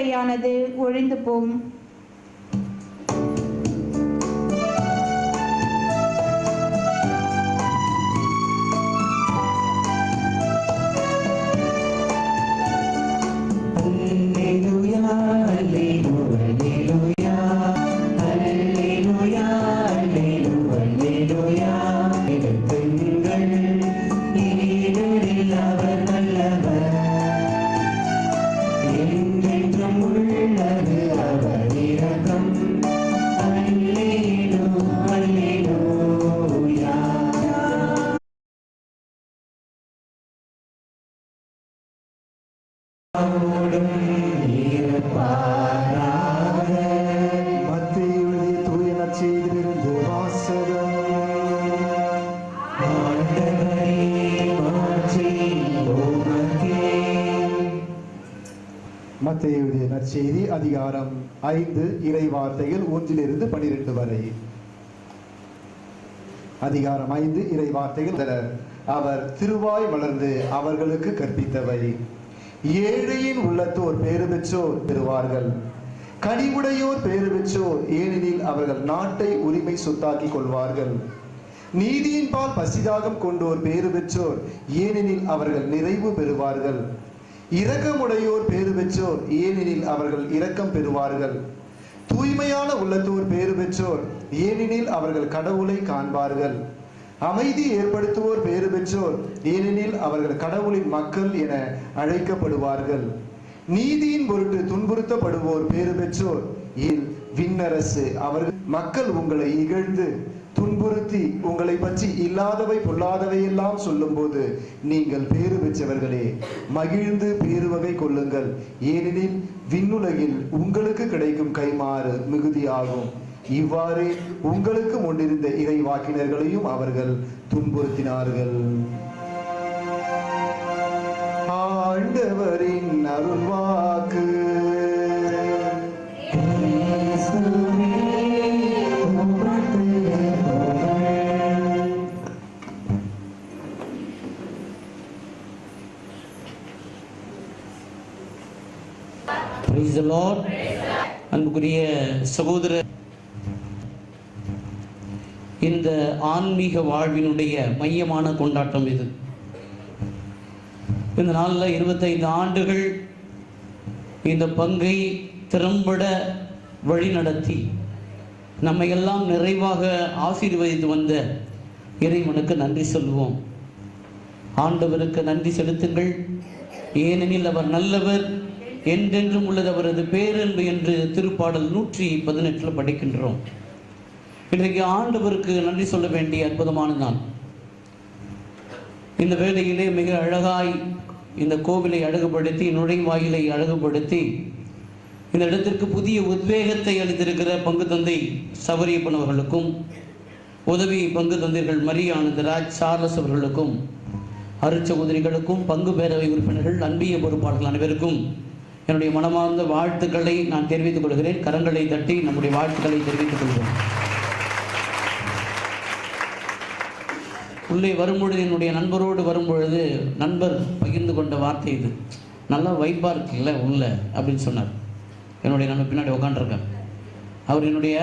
வன்முறையானது ஒழிந்து போம். மத்திய எழுதிய நற்செய்தி அதிகாரம் ஐந்து இறை வார்த்தைகள் ஒன்றிலிருந்து பனிரெண்டு வரை. அதிகாரம் ஐந்து இறை வார்த்தைகள் அவர் திருவாய் வளர்ந்து அவர்களுக்கு கற்பித்தவை. ஏழையின் உள்ளத்தோர் பேறு பெற்றோர் பெறுவார்கள். கனிவுடையோர் பேறு பெற்றோர் ஏனெனில் அவர்கள் நாட்டை உரிமை சொத்தாக்கிக் கொள்வார்கள். நீதியின் பால் பசிதாகம் கொண்டோர் பேறு பெற்றோர் ஏனெனில் அவர்கள் நிறைவு பெறுவார்கள். இரக்கமுடையோர் பேறு பெற்றோர் ஏனெனில் அவர்கள் இரக்கம் பெறுவார்கள். தூய்மையான உள்ளத்தோர் பேறு பெற்றோர் ஏனெனில் அவர்கள் கடவுளை காண்பார்கள். அமைதி ஏற்படுத்துவோர் பேறு பெற்றோர் ஏனெனில் அவர்கள் கடவுளின் மக்கள் என அழைக்கப்படுவார்கள். நீதியின் பொருட்டு துன்புறுத்தப்படுவோர் பேறு பெற்றோர் விண்ணரசு. அவர்கள் மக்கள் உங்களை இகழ்ந்து துன்புறுத்தி உங்களை பற்றி இல்லாதவை பொல்லாதவை எல்லாம் சொல்லும்போது நீங்கள் பேறு பெற்றவர்களே மகிழ்ந்து பேருவகை கொள்ளுங்கள். ஏனெனில் விண்ணுலகில் உங்களுக்கு கிடைக்கும் கைமாறு மிகுதியாகும். இவ்வாறு உங்களுக்கு முன்னிருந்த இறை வாக்கினர்களையும் அவர்கள் துன்புறுத்தினார்கள். ஆண்டவரின் அருள்வா அன்புக்குரிய சகோதர இந்த ஆன்மீக வாழ்வினுடைய மையமான கொண்டாட்டம் இது. இந்த நாளில் இருபத்தைந்து ஆண்டுகள் இந்த பங்கை திறம்பட வழிநடத்தி நம்மை எல்லாம் நிறைவாக ஆசீர்வதித்து வந்த இறைவனுக்கு நன்றி சொல்வோம் ஆண்டவருக்கு நன்றி செலுத்துங்கள். ஏனெனில் அவர் நல்லவர் என்றென்றும் உள்ளது அவரது பேரன்பு என்று திருப்பாடல் நூற்றி பதினெட்டில் படிக்கின்றோம். இன்றைக்கு ஆண்டவருக்கு நன்றி சொல்ல வேண்டிய அற்புதமான நாள். இந்த வேளையிலே மிக அழகாய் இந்த கோவிலை அழகுபடுத்தி நுழைவாயிலை அழகுபடுத்தி இந்த இடத்திற்கு புதிய உத்வேகத்தை அளித்திருக்கிற பங்கு தந்தை சவரியப்பன் அவர்களுக்கும் உதவி பங்கு தந்தைகள் மரியானந்தராஜ் சார்லஸ் அவர்களுக்கும் உதவிகளுக்கும் பங்கு பேரவை உறுப்பினர்கள் அன்பிய பொறுப்பாளர்கள் அனைவருக்கும் என்னுடைய மனமார்ந்த வாழ்த்துக்களை நான் தெரிவித்துக் கொள்கிறேன். கரங்களை தட்டி நம்முடைய வாழ்த்துக்களை தெரிவித்துக் கொள்கிறோம் உள்ளே வரும்பொழுது என்னுடைய நண்பரோடு வரும்பொழுது நண்பர் பகிர்ந்து கொண்ட வார்த்தை இது. நல்லா வைப்பாக இருக்குல்ல உள்ள அப்படின்னு சொன்னார். என்னுடைய நண்பர் பின்னாடி உட்காந்துருக்கேன் அவர் என்னுடைய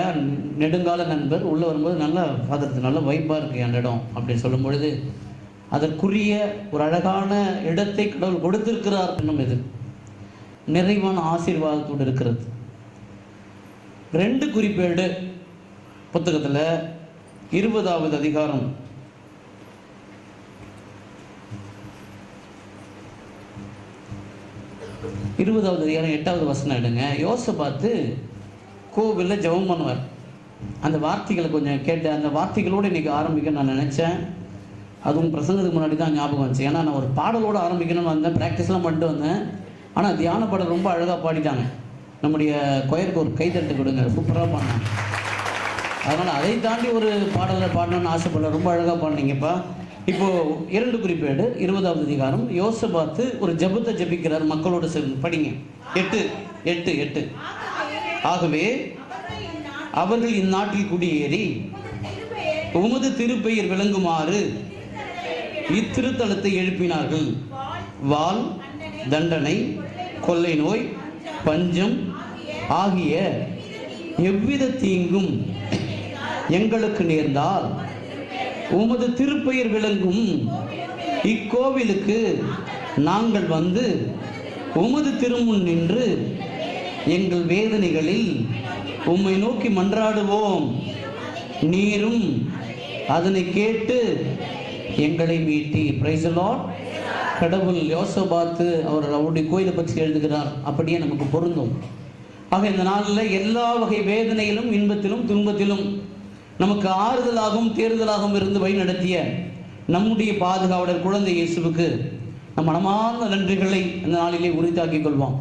நெடுங்கால நண்பர். உள்ளே வரும்போது நல்லா பார்த்துருக்கு நல்ல வைப்பாக இருக்குது அந்த இடம் அப்படின்னு சொல்லும் பொழுது அதற்குரிய ஒரு அழகான இடத்தை கடவுள் கொடுத்திருக்கிறார் என்னும் இது. நிறைவான ஆசீர்வாதத்தோடு இருக்கிறது. ரெண்டு குறிப்பேடு புத்தகத்தில் இருபதாவது அதிகாரம். இருபதாவது அதிகாரம் எட்டாவது வசனம் எடுங்க. யோசை பார்த்து கோவிலில் ஜெபம் பண்ணுவார். அந்த வார்த்தைகளை கொஞ்சம் கேட்டு அந்த வார்த்தைகளோடு இன்னைக்கு ஆரம்பிக்க நான் நினச்சேன். அதுவும் பிரசங்கத்துக்கு முன்னாடி தான் ஞாபகம் வந்துச்சு. ஏன்னா நான் ஒரு பாடலோடு ஆரம்பிக்கணும்னு வந்தேன் ப்ராக்டிஸ்லாம் பண்ணிட்டு வந்தேன். ஆனால் தியான பாடல் ரொம்ப அழகாக பாடிட்டாங்க. நம்முடைய கொயருக்கு ஒரு கைத்தட்டு கொடுங்க. சூப்பராக பாடினாங்க. அதனால் அதை தாண்டி ஒரு பாடலை பாடணும்னு ஆசைப்படல. ரொம்ப அழகாக பாடினீங்கப்பா. இப்போது இரண்டு குறிப்பேடு இருபதாவது அதிகாரம். யோசபாத்து ஒரு ஜபத்தை ஜெபிக்கிறார் மக்களோடு சேர்ந்து. படிங்க. எட்டு எட்டு எட்டு. ஆகவே அவர்கள் இந்நாட்டில் குடியேறி உமது திருப்பெயர் விளங்குமாறு இத்திருத்தலத்தை எழுப்பினார்கள். வாள் தண்டனை கொள்ளை நோய் பஞ்சம் ஆகிய எவ்வித தீங்கும் எங்களுக்கு நேர்ந்தால் உமது திருப்பெயர் விளங்கும். இக்கோவிலுக்கு நாங்கள் வந்து உமது திருமுன் நின்று எங்கள் வேதனைகளில் உம்மை நோக்கி மன்றாடுவோம். நீரும் அதனை கேட்டு எங்களை மீட்டி. பிரைசலாட் கடவுள் யோசபாத்து அவர் அவருடைய கோயிலை பற்றி எழுதுகிறார். அப்படியே நமக்கு பொருந்தும். ஆக இந்த நாளில் எல்லா வகை வேதனையிலும் இன்பத்திலும் துன்பத்திலும் நமக்கு ஆறுதலாகவும் தேர்தலாகவும் இருந்து வழி நடத்திய நம்முடைய பாதுகாவலர் குழந்தை இயேசுவுக்கு நம் மனமார்ந்த நன்றிகளை இந்த நாளிலே உரித்தாக்கிக் கொள்வோம்.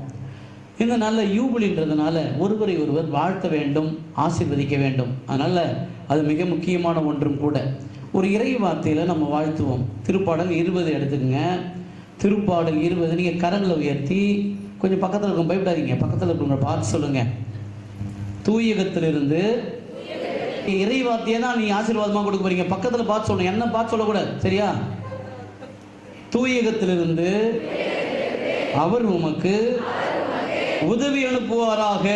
இந்த நல்ல யூபிளின்றதுனால ஒருவரை ஒருவர் வாழ்த்த வேண்டும் ஆசிர்வதிக்க வேண்டும். அதனால அது மிக முக்கியமான ஒன்றும் கூட. ஒரு இறை வார்த்தையில் நம்ம வாழ்த்துவோம். திருப்பாடல் இருபது எடுத்துக்கங்க. திருப்பாடல் இருபது. நீங்க கரங்களை உயர்த்தி கொஞ்சம் பக்கத்தில் இருக்கும் பயப்படாதீங்க. பக்கத்தில் இருக்கவங்க பார்த்து சொல்லுங்க. தூயகத்திலிருந்து இறை வார்த்தையை தான் நீ ஆசீர்வாதமாக கொடுக்க போறீங்க. பக்கத்துல பார்த்து சொல்லணும். என்ன பார்த்து சொல்லக்கூடாது? சரியா? தூயகத்திலிருந்து அவர் உமக்கு உதவி அனுப்புவாராக.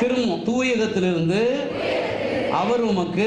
திரும்பும் தூயகத்திலிருந்து அவர் உமக்கு